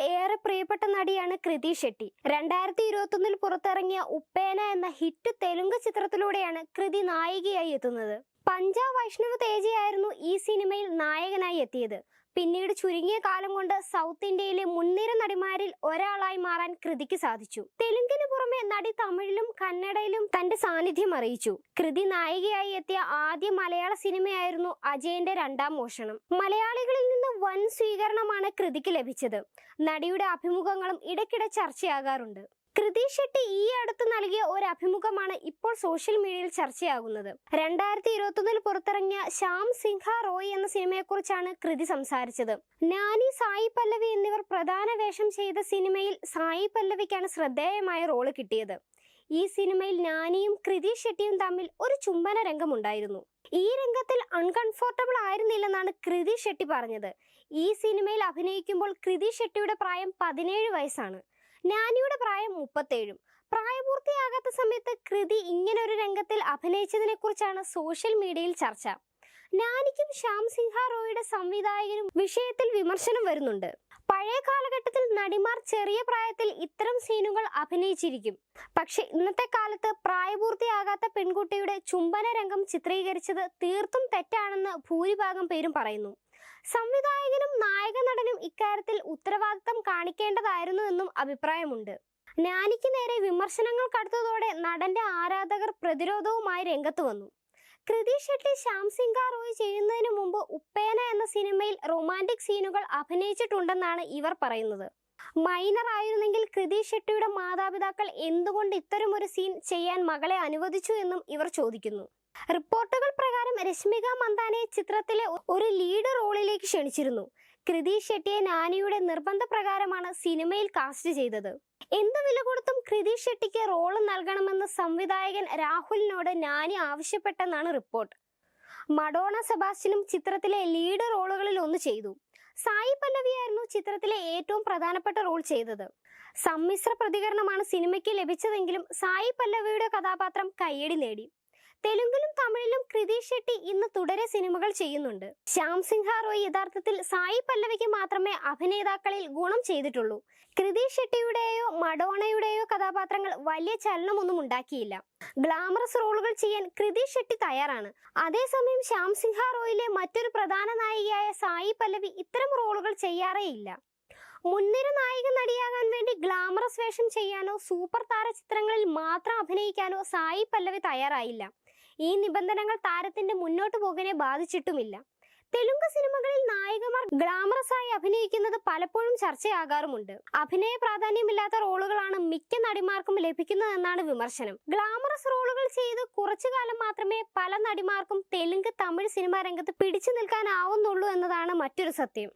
ഏറെ പ്രിയപ്പെട്ട നടിയാണ് കൃതി ഷെട്ടി. രണ്ടായിരത്തി ഇരുപത്തൊന്നിൽ പുറത്തിറങ്ങിയ ഉപ്പേന എന്ന ഹിറ്റ് തെലുങ്ക് ചിത്രത്തിലൂടെയാണ് കൃതി നായികയായി എത്തുന്നത്. പഞ്ചാബ് വൈഷ്ണവ് തേജയായിരുന്നു ഈ സിനിമയിൽ നായകനായി എത്തിയത്. പിന്നീട് ചുരുങ്ങിയ കാലം കൊണ്ട് സൗത്ത് ഇന്ത്യയിലെ മുൻനിര നടിമാരിൽ ഒരാളായി മാറാൻ കൃതിക്ക് സാധിച്ചു. തെലുങ്കിന് പുറമെ നടി തമിഴിലും കന്നഡയിലും തന്റെ സാന്നിധ്യം അറിയിച്ചു. കൃതി നായികയായി എത്തിയ ആദ്യ മലയാള സിനിമയായിരുന്നു അജയന്റെ രണ്ടാം മോഷണം. മലയാളികളിൽ നിന്ന് വൻ സ്വീകരണമാണ് കൃതിക്ക് ലഭിച്ചത്. നടിയുടെ അഭിമുഖങ്ങളും ഇടയ്ക്കിടെ ചർച്ചയാകാറുണ്ട്. കൃതി ഷെട്ടി ഈ അടുത്ത് നൽകിയ ഒരു അഭിമുഖമാണ് ഇപ്പോൾ സോഷ്യൽ മീഡിയയിൽ ചർച്ചയാകുന്നത്. രണ്ടായിരത്തി ഇരുപത്തൊന്നിൽ പുറത്തിറങ്ങിയ ശ്യാം സിംഹ റോയ് എന്ന സിനിമയെക്കുറിച്ചാണ് കൃതി സംസാരിച്ചത്. നാനി സായി പല്ലവി എന്നിവർ പ്രധാന വേഷം ചെയ്ത സിനിമയിൽ സായി പല്ലവിക്കാണ് ശ്രദ്ധേയമായ റോൾ കിട്ടിയത്. ഈ സിനിമയിൽ നാനിയും കൃതി ഷെട്ടിയും തമ്മിൽ ഒരു ചുംബന രംഗമുണ്ടായിരുന്നു. ഈ രംഗത്തിൽ അൺകംഫോർട്ടബിൾ ആയിരുന്നില്ലെന്നാണ് കൃതി ഷെട്ടി പറഞ്ഞത്. ഈ സിനിമയിൽ അഭിനയിക്കുമ്പോൾ കൃതി ഷെട്ടിയുടെ പ്രായം പതിനേഴ് വയസ്സാണ്. നാനിയുടെ പ്രായം മുപ്പത്തേഴും. പ്രായപൂർത്തിയാകാത്ത സമയത്ത് കൃതി ഇങ്ങനൊരു രംഗത്തിൽ അഭിനയിച്ചതിനെ കുറിച്ചാണ് സോഷ്യൽ മീഡിയയിൽ ചർച്ച. നാനിക്കും ശ്യാം സിൻഹ റോയുടെ സംവിധായകനും വിഷയത്തിൽ വിമർശനം വരുന്നുണ്ട്. പഴയ കാലഘട്ടത്തിൽ നടിമാർ ചെറിയ പ്രായത്തിൽ ഇത്തരം സീനുകൾ അഭിനയിച്ചിരിക്കും. പക്ഷെ ഇന്നത്തെ കാലത്ത് പ്രായപൂർത്തിയാകാത്ത പെൺകുട്ടിയുടെ ചുംബന രംഗം ചിത്രീകരിച്ചത് തീർത്തും തെറ്റാണെന്ന് ഭൂരിഭാഗം പേരും പറയുന്നു. സംവിധായകനും നായക നടനും ഇക്കാര്യത്തിൽ ഉത്തരവാദിത്തം കാണിക്കേണ്ടതായിരുന്നു എന്നും അഭിപ്രായമുണ്ട്. നാനിക്ക് നേരെ വിമർശനങ്ങൾ കടുത്തതോടെ നടന്റെ ആരാധകർ പ്രതിരോധവുമായി രംഗത്ത് വന്നു. കൃതി ഷെട്ടി ശ്യാം സിംഗ റോയ് ചെയ്യുന്നതിന് മുമ്പ് ഉപ്പേന എന്ന സിനിമയിൽ റൊമാന്റിക് സീനുകൾ അഭിനയിച്ചിട്ടുണ്ടെന്നാണ് ഇവർ പറയുന്നത്. മൈനർ ആയിരുന്നെങ്കിൽ കൃതി ഷെട്ടിയുടെ മാതാപിതാക്കൾ എന്തുകൊണ്ട് ഇത്തരമൊരു സീൻ ചെയ്യാൻ മകളെ അനുവദിച്ചു എന്നും ഇവർ ചോദിക്കുന്നു. റിപ്പോർട്ടുകൾ പ്രകാരം രശ്മിക മന്ദാനെ ചിത്രത്തിലെ ഒരു ലീഡ് റോളിലേക്ക് ക്ഷണിച്ചിരുന്നു. കൃതി ഷെട്ടിയെ നാനിയുടെ നിർബന്ധ പ്രകാരമാണ് സിനിമയിൽ കാസ്റ്റ് ചെയ്തത്. എന്ത് വില കൊടുത്തും കൃതി ഷെട്ടിക്ക് റോൾ നൽകണമെന്ന് സംവിധായകൻ രാഹുലിനോട് നാനി ആവശ്യപ്പെട്ടെന്നാണ് റിപ്പോർട്ട്. മഡോണ സെബാസ്റ്റ്യനും ചിത്രത്തിലെ ലീഡ് റോളുകളിൽ ഒന്ന് ചെയ്തു. സായി പല്ലവിയായിരുന്നു ചിത്രത്തിലെ ഏറ്റവും പ്രധാനപ്പെട്ട റോൾ ചെയ്തത്. സമ്മിശ്ര പ്രതികരണമാണ് സിനിമയ്ക്ക് ലഭിച്ചതെങ്കിലും സായി പല്ലവിയുടെ കഥാപാത്രം കയ്യടി നേടി. തെലുങ്കിലും തമിഴിലും കൃതി ഷെട്ടി ഇന്ന് തുടരെ സിനിമകൾ ചെയ്യുന്നുണ്ട്. ശ്യാം സിൻഹ റോയ് യഥാർത്ഥത്തിൽ സായി പല്ലവിക്ക് മാത്രമേ അഭിനേതാക്കളിൽ ഗുണം ചെയ്തിട്ടുള്ളൂ. കൃതി ഷെട്ടിയുടെയോ മഡോണയുടെയോ കഥാപാത്രങ്ങൾ വലിയ ചലനമൊന്നും ഉണ്ടാക്കിയില്ല. ഗ്ലാമറസ് റോളുകൾ ചെയ്യാൻ കൃതി ഷെട്ടി തയ്യാറാണ്. അതേസമയം ശ്യാം സിൻഹ റോയിലെ മറ്റൊരു പ്രധാന നായികയായ സായി പല്ലവി ഇത്തരം റോളുകൾ ചെയ്യാറേയില്ല മുൻനിര നായിക നടിയാകാൻ വേണ്ടി ഗ്ലാമറസ് വേഷം ചെയ്യാനോ സൂപ്പർ താര ചിത്രങ്ങളിൽ മാത്രം അഭിനയിക്കാനോ സായി പല്ലവി തയ്യാറായില്ല. ഈ നിബന്ധനകൾ താരത്തിന്റെ മുന്നോട്ട് പോകിനെ ബാധിച്ചിട്ടുമില്ല. തെലുങ്ക് സിനിമകളിൽ നായികമാർ ഗ്ലാമറസ് ആയി അഭിനയിക്കുന്നത് പലപ്പോഴും ചർച്ചയാകാറുമുണ്ട്. അഭിനയ പ്രാധാന്യമില്ലാത്ത റോളുകളാണ് മിക്ക നടിമാർക്കും ലഭിക്കുന്നതെന്നാണ് വിമർശനം. ഗ്ലാമറസ് റോളുകൾ ചെയ്ത് കുറച്ചു കാലം മാത്രമേ പല നടിമാർക്കും തെലുങ്ക് തമിഴ് സിനിമാ രംഗത്ത് പിടിച്ചു നിൽക്കാനാവുന്നുള്ളൂ എന്നതാണ് മറ്റൊരു സത്യം.